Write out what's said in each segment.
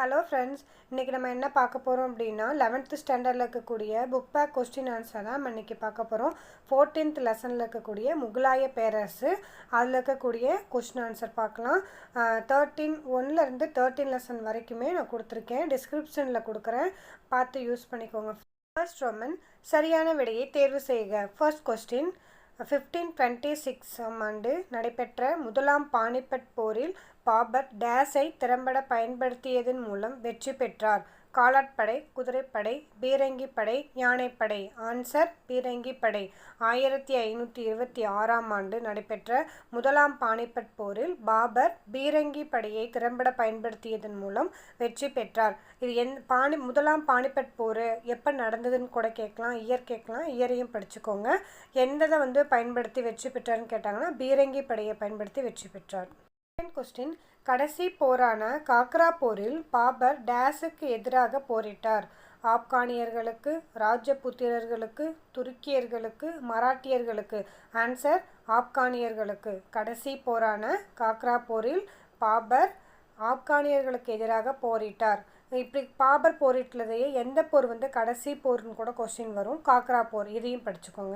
Hello friends இன்றைக்கி நம்ம என்ன பார்க்க போகிறோம் அப்படின்னா லெவன்த்து ஸ்டாண்டர்டில் இருக்கக்கூடிய புக் பேக் கொஸ்டின் ஆன்சர் தான் நம்ம இன்றைக்கி பார்க்க போகிறோம் ஃபோர்டீன்த் லெசனில் இருக்கக்கூடிய முகலாய பேரரசு அதில் இருக்கக்கூடிய கொஸ்டின் ஆன்சர் பார்க்கலாம். தேர்ட்டீன் ஒன்லேருந்து தேர்ட்டீன் லெசன் வரைக்குமே நான் கொடுத்துருக்கேன். டிஸ்கிரிப்ஷனில் கொடுக்குறேன். பார்த்து யூஸ் பண்ணிக்கோங்க. ஃபர்ஸ்ட் ரோமன் சரியான விடையை தேர்வு செய்க. ஃபர்ஸ்ட் கொஸ்டின் ஃபிஃப்டீன் டுவெண்ட்டி சிக்ஸாம் ஆண்டு நடைபெற்ற முதலாம் பானிபட் போரில் பாபர் டேஸை திறம்பட பயன்படுத்தியதன் மூலம் வெற்றி பெற்றார். காலாட்படை குதிரைப்படை பீரங்கிப்படை யானைப்படை ஆன்சர் பீரங்கிப்படை. ஆயிரத்தி ஐநூற்றி இருபத்தி ஆறாம் ஆண்டு நடைபெற்ற முதலாம் பானிபட் போரில் பாபர் பீரங்கி படையை திறம்பட பயன்படுத்தியதன் மூலம் வெற்றி பெற்றார். இது என் பாணி முதலாம் பானிபட் போர் எப்போ நடந்ததுன்னு கூட கேட்கலாம். இயர் கேட்கலாம். இயரையும் படிச்சுக்கோங்க. எந்ததை வந்து பயன்படுத்தி வெற்றி பெற்றார்னு கேட்டாங்கன்னா பீரங்கி படையை பயன்படுத்தி வெற்றி பெற்றார். கொஸ்டின் கடைசி போரான காக்ரா போரில் பாபர் டேஸுக்கு எதிராக போரிட்டார். ஆப்கானியர்களுக்கு ராஜபுத்திரர்களுக்கு துருக்கியர்களுக்கு மராட்டியர்களுக்கு. ஆன்சர் ஆப்கானியர்களுக்கு. கடைசி போரான காக்ரா போரில் பாபர் ஆப்கானியர்களுக்கு எதிராக போரிட்டார். இப்படி பாபர் போரிட்டதையே எந்த போர் வந்து கடைசி போர்னு கூட கொஸ்டின் வரும். காக்ரா போர் இதையும் படிச்சுக்கோங்க.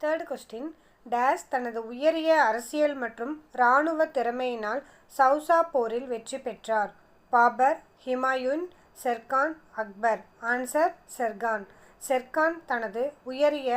தேர்ட் கொஸ்டின் டேஸ் தனது உயரிய அரசியல் மற்றும் இராணுவ திறமையினால் சவுசா போரில் வெற்றி பெற்றார். பாபர் ஹிமாயுன் செர்கான் அக்பர். ஆன்சர் செர்கான் செர்கான் தனது உயரிய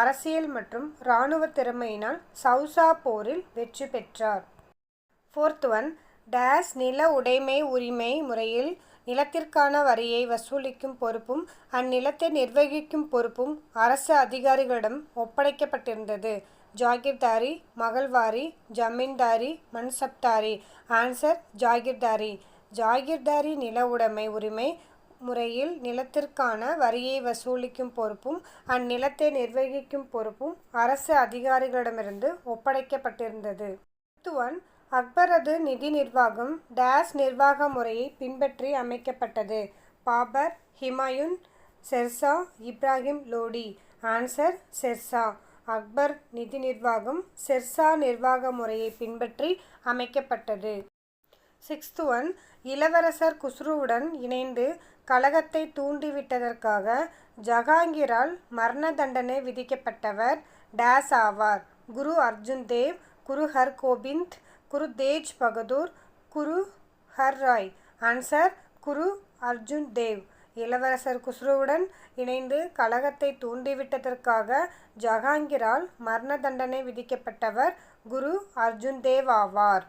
அரசியல் மற்றும் இராணுவ திறமையினால் சவுசா போரில் வெற்றி பெற்றார். ஃபோர்த் ஒன் டேஸ் நில உடைமை உரிமை முறையில் நிலத்திற்கான வரியை வசூலிக்கும் பொறுப்பும் அந்நிலத்தை நிர்வகிக்கும் பொறுப்பும் அரசு அதிகாரிகளிடம் ஒப்படைக்கப்பட்டிருந்தது. ஜாகிர்தாரி மகள்வாரி ஜமீன்தாரி மன்சப்தாரி. ஆன்சர் ஜாகிர்தாரி. ஜாகிர்தாரி நில உடைமை உரிமை முறையில் நிலத்திற்கான வரியை வசூலிக்கும் பொறுப்பும் அந்நிலத்தை நிர்வகிக்கும் பொறுப்பும் அரசு அதிகாரிகளிடமிருந்து ஒப்படைக்கப்பட்டிருந்தது. ஒன் அக்பரது நிதி நிர்வாகம் டேஸ் நிர்வாக முறையை பின்பற்றி அமைக்கப்பட்டது. பாபர் ஹிமாயுன் செர்சா இப்ராஹிம் லோடி. ஆன்சர் செர்சா. அக்பர் நிதி நிர்வாகம் செர்சா நிர்வாக முறையை பின்பற்றி அமைக்கப்பட்டது. சிக்ஸ்த் ஒன் இளவரசர் குஸ்ருவுடன் இணைந்து கழகத்தை தூண்டிவிட்டதற்காக ஜஹாங்கீரால் மரண தண்டனை விதிக்கப்பட்டவர் டேஸ் ஆவார். குரு அர்ஜுன் தேவ் குரு ஹர் கோபிந்த் குரு தேஜ் பகதூர் குரு ஹர் ராய் ஆன்சர் குரு அர்ஜுன் தேவ். இளவரசர் குஸ்ருவுடன் இணைந்து கழகத்தை தூண்டிவிட்டதற்காக ஜஹாங்கிரால் மரண தண்டனை விதிக்கப்பட்டவர் குரு அர்ஜுன் தேவ் ஆவார்.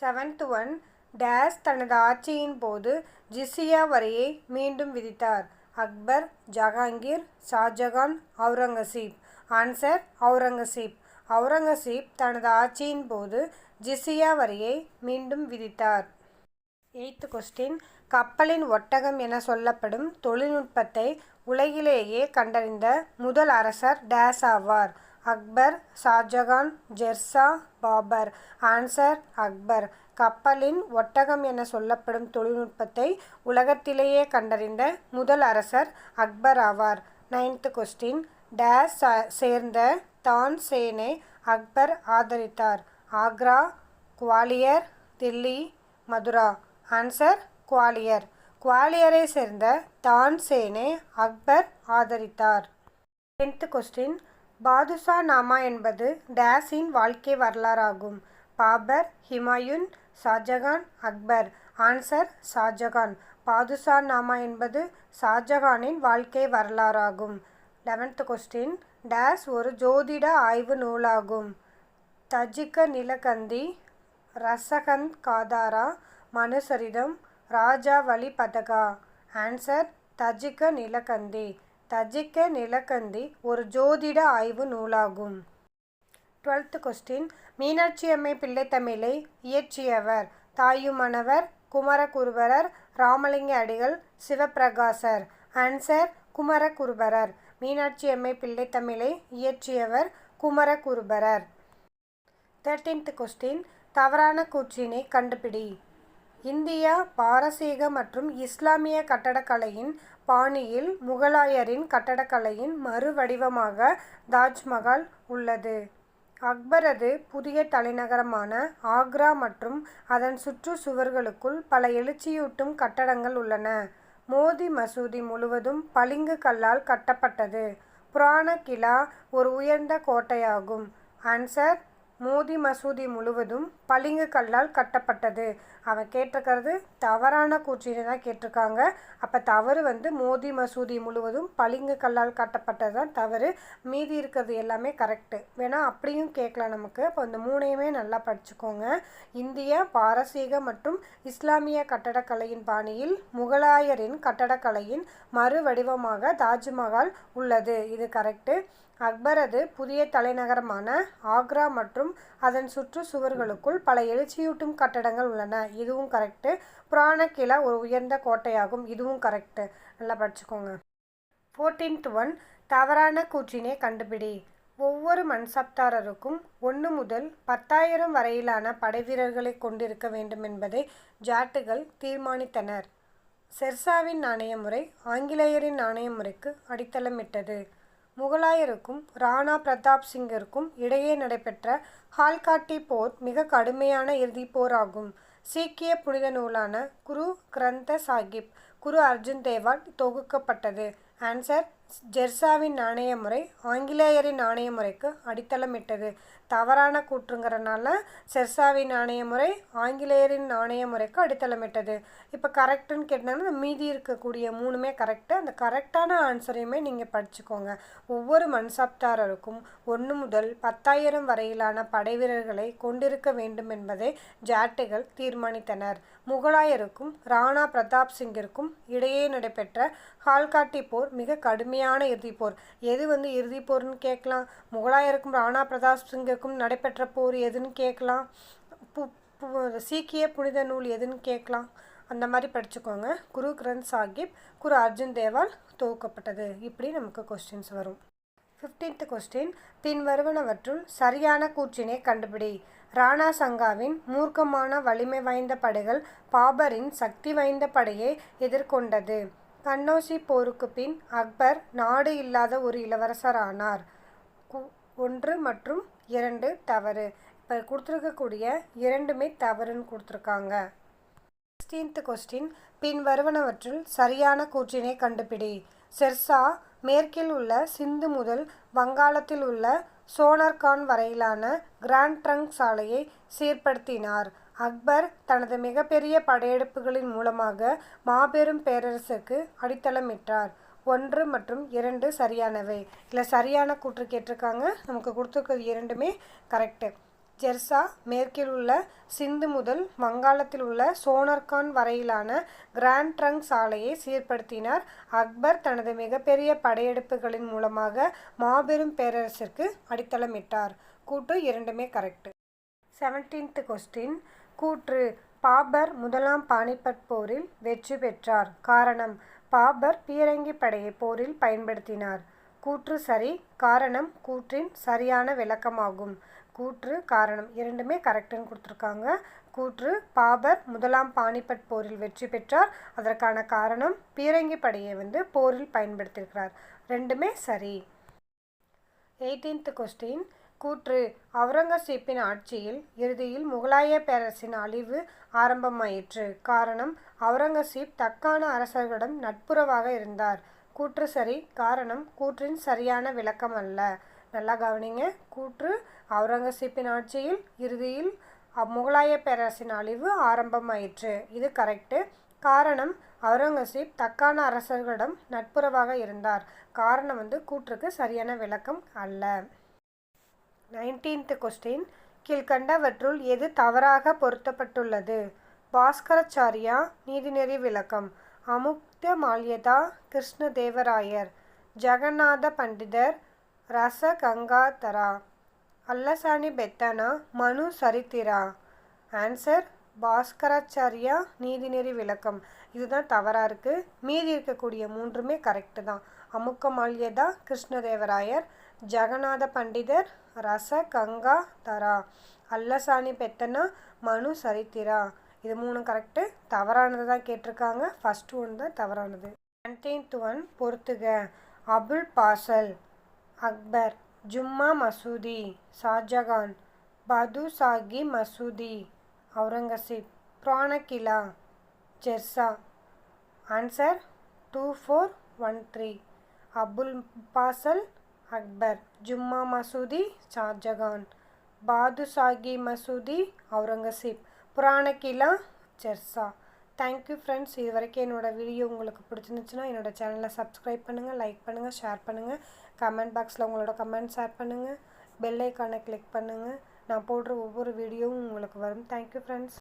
செவன்த் ஒன் டேஸ் தனது ஆட்சியின் போது ஜிசியா வரியை மீண்டும் விதித்தார். அக்பர் ஜஹாங்கீர் ஷாஜகான் அவுரங்கசீப் ஆன்சர் அவுரங்கசீப் அவுரங்கசீப் தனது ஆட்சியின் போது ஜிசியா வரியை மீண்டும் விதித்தார். எய்த் கொஸ்டின் கப்பலின் ஒட்டகம் என சொல்லப்படும் தொழில்நுட்பத்தை உலகிலேயே கண்டறிந்த முதல் அரசர் டேஸ் ஆவார். அக்பர் ஷாஜகான் ஜெர்சா பாபர். ஆன்சர் அக்பர். கப்பலின் ஒட்டகம் என சொல்லப்படும் தொழில்நுட்பத்தை உலகத்திலேயே கண்டறிந்த முதல் அரசர் அக்பர் ஆவார். Ninth question. டேஸ் சேர்ந்த தான் சேனை அக்பர் ஆதரித்தார். ஆக்ரா குவாலியர் தில்லி மதுரா. ஆன்சர் குவாலியர். குவாலியரை சேர்ந்த தான்சேனை அக்பர் ஆதரித்தார். Tenth question. பாதுஷா நாமா என்பது டேஸின் வாழ்க்கை வரலாறாகும். பாபர் ஹிமாயுன் ஷாஜகான் அக்பர். ஆன்சர் ஷாஜகான். பாதுஷா நாமா என்பது ஷாஜகானின் வாழ்க்கை வரலாறாகும். Eleventh question. டேஸ் ஒரு ஜோதிட ஆய்வு நூலாகும். தஜிக்க நிலகந்தி ரசகந்த் காதாரா மனுசரிதம் ராஜாவளி பதகா ஆன்சர் தஜிக்க நிலக்கந்தி. தஜிக்க நிலக்கந்தி ஒரு ஜோதிட ஆய்வு நூலாகும். டுவெல்த் கொஸ்டின் மீனாட்சி அம்மை பிள்ளைத்தமிழை இயற்றியவர். தாயுமானவர் குமரகுருபரர் ராமலிங்க அடிகள் சிவப்பிரகாசர். ஆன்சர் குமரகுருபரர். மீனாட்சி அம்மை பிள்ளைத்தமிழை இயற்றியவர் குமரகுருபரர். தேர்டீன்த் கொஸ்டின் தவறான கூற்றினை கண்டுபிடி. இந்தியா பாரசீக மற்றும் இஸ்லாமிய கட்டடக்கலையின் பாணியில் முகலாயரின் கட்டடக்கலையின் மறுவடிவமாக தாஜ்மஹால் உள்ளது அக்பரது புதிய தலைநகரமான ஆக்ரா மற்றும் அதன் சுற்று சுவர்களுக்குள் பல எழுச்சியூட்டும் கட்டடங்கள் உள்ளன. மோதி மசூதி முழுவதும் பளிங்கு கல்லால் கட்டப்பட்டது. புராண கிலா ஒரு உயர்ந்த கோட்டையாகும். ஆன்சர் மோதி மசூதி முழுவதும் பளிங்கு கல்லால் கட்டப்பட்டது. அவன் கேட்டிருக்கிறது தவறான கூற்றினை தான் கேட்டிருக்காங்க. அப்போ தவறு வந்து மோதி மசூதி முழுவதும் பளிங்கு கல்லால் கட்டப்பட்டது தான் தவறு. மீதி இருக்கிறது எல்லாமே கரெக்டு. வேணால் அப்படியும் கேட்கலாம் நமக்கு. அப்போ இந்த மூணையுமே நல்லா படிச்சுக்கோங்க. இந்திய, பாரசீக மற்றும் இஸ்லாமிய கட்டடக்கலையின் பாணியில் முகலாயரின் கட்டடக்கலையின் மறுவடிவமாக தாஜ்மஹால் உள்ளது. இது கரெக்டு. அக்பரது புதிய தலைநகரமான ஆக்ரா மற்றும் அதன் சுற்று சுவர்களுக்குள் பல எழுச்சியூட்டும் கட்டடங்கள் உள்ளன. இதுவும் கரெக்டு. புராண ஒரு உயர்ந்த கோட்டையாகும். இதுவும் கரெக்டு. நல்லா படிச்சுக்கோங்க. ஃபோர்டீன்த் ஒன் தவறான கூற்றினை கண்டுபிடி. ஒவ்வொரு மன்சப்தாரருக்கும் ஒன்று முதல் பத்தாயிரம் வரையிலான படைவீரர்களை கொண்டிருக்க வேண்டும் என்பதை ஜாட்டுகள் தீர்மானித்தனர். செர்சாவின் நாணய முறை ஆங்கிலேயரின் நாணய முறைக்கு அடித்தளமிட்டது. முகலாயருக்கும் ராணா பிரதாப் சிங்கிற்கும் இடையே நடைபெற்ற ஹால்காட்டி போர் மிக கடுமையான இறுதிப் போர் ஆகும். சீக்கிய புனித நூலான குரு கிரந்த சாஹிப் குரு அர்ஜுன் தேவால் தொகுக்கப்பட்டது. ஆன்சர் ஜெர்சாவின் நாணய முறை ஆங்கிலேயரின் நாணய முறைக்கு அடித்தளமிட்டது. தவறான கூற்றுங்கிறனால செர்சாவின் நாணய முறை ஆங்கிலேயரின் நாணய முறைக்கு அடித்தளமிட்டது. இப்போ கரெக்டுன்னு கேட்டாங்கன்னா மீதி இருக்கக்கூடிய மூணுமே கரெக்டு. அந்த கரெக்டான ஆன்சரையுமே நீங்கள் படிச்சுக்கோங்க. ஒவ்வொரு மன்சாப்தாரருக்கும் ஒன்று முதல் பத்தாயிரம் வரையிலான படை வீரர்களை கொண்டிருக்க வேண்டும் என்பதை ஜாட்டுகள் தீர்மானித்தனர். முகலாயருக்கும் ராணா பிரதாப் சிங்கிற்கும் இடையே நடைபெற்ற ஹால்காட்டி போர் மிக கடுமையான இறுதிப் போர். எது வந்து இறுதிப் போர்னு கேட்கலாம். முகலாயருக்கும் ராணா பிரதாப் சிங்கிற்கும் நடைபெற்ற போர் எதுன்னு கேட்கலாம். பு பு சீக்கிய புனித நூல் எதுன்னு கேட்கலாம். அந்த மாதிரி படிச்சுக்கோங்க. குரு கிரந்த் சாஹிப் குரு அர்ஜுன் தேவால் தொகுக்கப்பட்டது. இப்படி நமக்கு கொஸ்டின்ஸ் வரும். ஃபிஃப்டீன்த் கொஸ்டின் பின்வருவனவற்றுள் சரியான கூற்றினை கண்டுபிடி. ராணா சங்காவின் மூர்க்கமான வலிமை வாய்ந்த படைகள் பாபரின் சக்தி வாய்ந்த படையை எதிர்கொண்டது. கன்னௌசி போருக்கு பின் அக்பர் நாடு இல்லாத ஒரு இளவரசரானார். ஒன்று மற்றும் இரண்டு தவறு. இப்போ கொடுத்துருக்கக்கூடிய இரண்டுமே தவறுன்னு கொடுத்துருக்காங்க. சிக்ஸ்டீன்த் கொஸ்டின் பின்வருவனவற்றுள் சரியான கூற்றினை கண்டுபிடி. செர்சா மேற்கில் உள்ள சிந்து முதல் வங்காளத்தில் உள்ள சோனார்கான் வரையிலான கிராண்ட் ட்ரங்க் சாலையை சீர்படுத்தினார். அக்பர் தனது மிகப்பெரிய படையெடுப்புகளின் மூலமாக மாபெரும் பேரரசுக்கு அடித்தளமிட்டார். ஒன்று மற்றும் இரண்டு சரியானவை. இதில் சரியான கூற்று கேட்டிருக்காங்க. நமக்கு கொடுத்துருக்கிறது இரண்டுமே கரெக்டு. ஜெர்சா மேற்கில் உள்ள சிந்து முதல் வங்காளத்தில் உள்ள சோனர்கான் வரையிலான கிராண்ட் ட்ரங்க் சாலையை சீர்படுத்தினார். அக்பர் தனது மிகப்பெரிய படையெடுப்புகளின் மூலமாக மாபெரும் பேரரசிற்கு அடித்தளமிட்டார். கூற்று இரண்டுமே கரெக்டு. செவன்டீன்த் கொஸ்டின் கூற்று பாபர் முதலாம் பானிபட் போரில் வெற்றி பெற்றார். காரணம் பாபர் பீரங்கி படையை போரில் பயன்படுத்தினார். கூற்று சரி. காரணம் கூற்றின் சரியான விளக்கமாகும். கூற்று காரணம் இரண்டுமே கரெக்டுன்னு கொடுத்துருக்காங்க. கூற்று பாபர் முதலாம் பானிபட் போரில் வெற்றி பெற்றார். அதற்கான காரணம் பீரங்கி படையை வந்து போரில் பயன்படுத்தியிருக்கிறார். ரெண்டுமே சரி. எயிட்டீன்த் கொஸ்டின் கூற்று அவுரங்கசீப்பின் ஆட்சியில் இறுதியில் முகலாய பேரரசின் அழிவு ஆரம்பமாயிற்று. காரணம் அவுரங்கசீப் தக்கான அரசர்களிடம் நட்புறவாக இருந்தார். கூற்று சரி. காரணம் கூற்றின் சரியான விளக்கம் அல்ல. நல்லா கவனிங்க. கூற்று அவுரங்கசீப்பின் ஆட்சியில் இறுதியில் முகலாய பேரரசின் அழிவு ஆரம்பமாயிற்று. இது கரெக்டு. காரணம் அவுரங்கசீப் தக்கான அரசர்களிடம் நட்புறவாக இருந்தார். காரணம் வந்து கூற்றுக்கு சரியான விளக்கம் அல்ல. நைன்டீன்த் கொஸ்டின் கீழ்க்கண்டவற்றுள் எது தவறாக பொருத்தப்பட்டுள்ளது. பாஸ்கராச்சாரியா நீதிநெறி விளக்கம் அமுக்த மால்யதா கிருஷ்ணதேவராயர் ஜெகநாத பண்டிதர் ரச கங்காதரா அல்லசாணி பெத்தனா மனு சரித்திரா ஆன்சர் பாஸ்கராச்சாரியா நீதிநெறி விளக்கம் இதுதான் தவறாக இருக்குது. மீதி இருக்கக்கூடிய மூன்றுமே கரெக்டு தான். அமுக்கமால்யதா கிருஷ்ணதேவராயர் ஜெகநாத பண்டிதர் ரசகங்காதரா அல்லசாணி பெத்தனா மனு சரித்திரா இது மூணும் கரெக்டு. தவறானது தான் கேட்டிருக்காங்க. ஃபஸ்ட் ஒன் தான் தவறானது. நைன்டீன்த் ஒன் பொறுத்துக. அபுல் பாசல் அக்பர் ஜும்மா மசூதி ஷாஜகான் பதுசாகி மசூதி Aurangzeb Purana Qila ஜெர்சா. Answer two four one three. Abul Fazal Akbar Jama Masjid Shahjahan Badshahi மசூதி அவுரங்கசீப் புராண கிலா ஜெர்சா. தேங்க்யூ ஃப்ரெண்ட்ஸ் இது வரைக்கும் என்னோடய வீடியோ உங்களுக்கு பிடிச்சிருந்துச்சுன்னா என்னோடய சேனலை சப்ஸ்கிரைப் பண்ணுங்கள் லைக் பண்ணுங்கள் ஷேர் பண்ணுங்கள் கமெண்ட் பாக்ஸில் உங்களோட கமெண்ட் ஷேர் பண்ணுங்கள் பெல் ஐக்கானை கிளிக் பண்ணுங்கள் நான் போடுற ஒவ்வொரு வீடியோவும் உங்களுக்கு வரும். Thank you friends